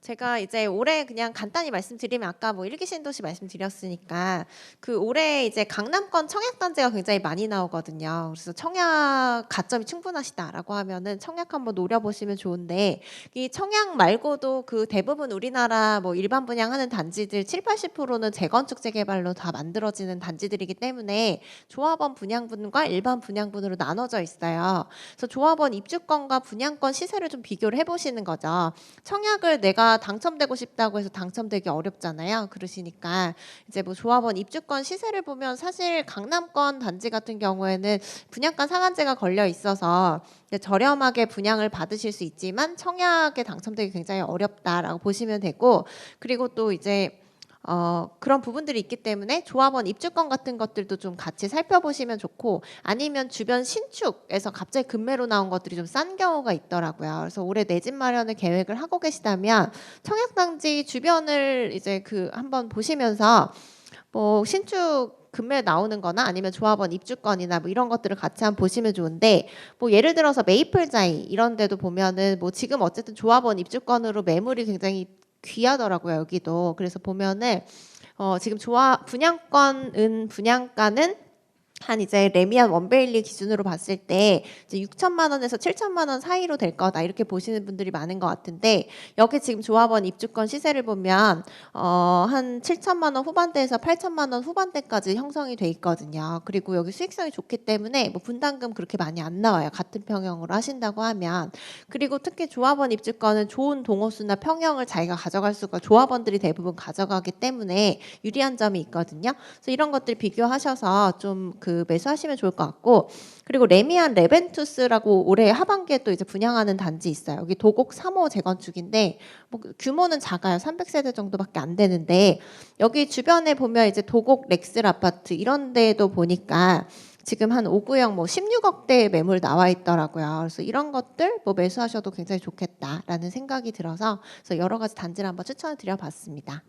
제가 이제 올해 그냥 간단히 말씀드리면 아까 뭐 일기 신도시 말씀드렸으니까 그 올해 이제 강남권 청약 단지가 굉장히 많이 나오거든요. 그래서 청약 가점이 충분하시다라고 하면은 청약 한번 노려보시면 좋은데 이 청약 말고도 그 대부분 우리나라 뭐 일반 분양하는 단지들 7, 80%는 재건축 재개발로 다 만들어지는 단지들이기 때문에 조합원 분양분과 일반 분양분으로 나눠져 있어요. 그래서 조합원 입주권과 분양권 시세를 좀 비교를 해보시는 거죠. 청약을 내가 당첨되고 싶다고 해서 당첨되기 어렵잖아요. 그러시니까 이제 뭐 조합원 입주권 시세를 보면 사실 강남권 단지 같은 경우에는 분양가 상한제가 걸려 있어서 저렴하게 분양을 받으실 수 있지만 청약에 당첨되기 굉장히 어렵다라고 보시면 되고 그리고 또 이제 어, 그런 부분들이 있기 때문에 조합원 입주권 같은 것들도 좀 같이 살펴보시면 좋고 아니면 주변 신축에서 갑자기 급매로 나온 것들이 좀 싼 경우가 있더라고요. 그래서 올해 내 집 마련을 계획을 하고 계시다면 청약단지 주변을 이제 그 한번 보시면서 뭐 신축 금매 나오는 거나 아니면 조합원 입주권이나 뭐 이런 것들을 같이 한번 보시면 좋은데 뭐 예를 들어서 메이플자이 이런 데도 보면은 뭐 지금 어쨌든 조합원 입주권으로 매물이 굉장히 귀하더라고요 여기도. 그래서 보면은 어 지금 조합 분양권은 분양가는 한 이제 레미안 원베일리 기준으로 봤을 때 이제 6천만 원에서 7천만 원 사이로 될 거다 이렇게 보시는 분들이 많은 것 같은데 여기 지금 조합원 입주권 시세를 보면 어한 7천만 원 후반대에서 8천만 원 후반대까지 형성이 돼 있거든요. 그리고 여기 수익성이 좋기 때문에 뭐 분담금 그렇게 많이 안 나와요. 같은 평형으로 하신다고 하면 그리고 특히 조합원 입주권은 좋은 동호수나 평형을 자기가 가져갈 수가 조합원들이 대부분 가져가기 때문에 유리한 점이 있거든요. 그래서 이런 것들 비교하셔서 좀그 매수하시면 좋을 것 같고 그리고 레미안 레벤투스라고 올해 하반기에 또 이제 분양하는 단지 있어요. 여기 도곡 3호 재건축인데 뭐 규모는 작아요. 300세대 정도밖에 안 되는데 여기 주변에 보면 이제 도곡 렉슬 아파트 이런 데도 보니까 지금 한 5구형 뭐 16억대 매물 나와 있더라고요. 그래서 이런 것들 뭐 매수하셔도 굉장히 좋겠다라는 생각이 들어서 그래서 여러 가지 단지를 한번 추천을 드려봤습니다.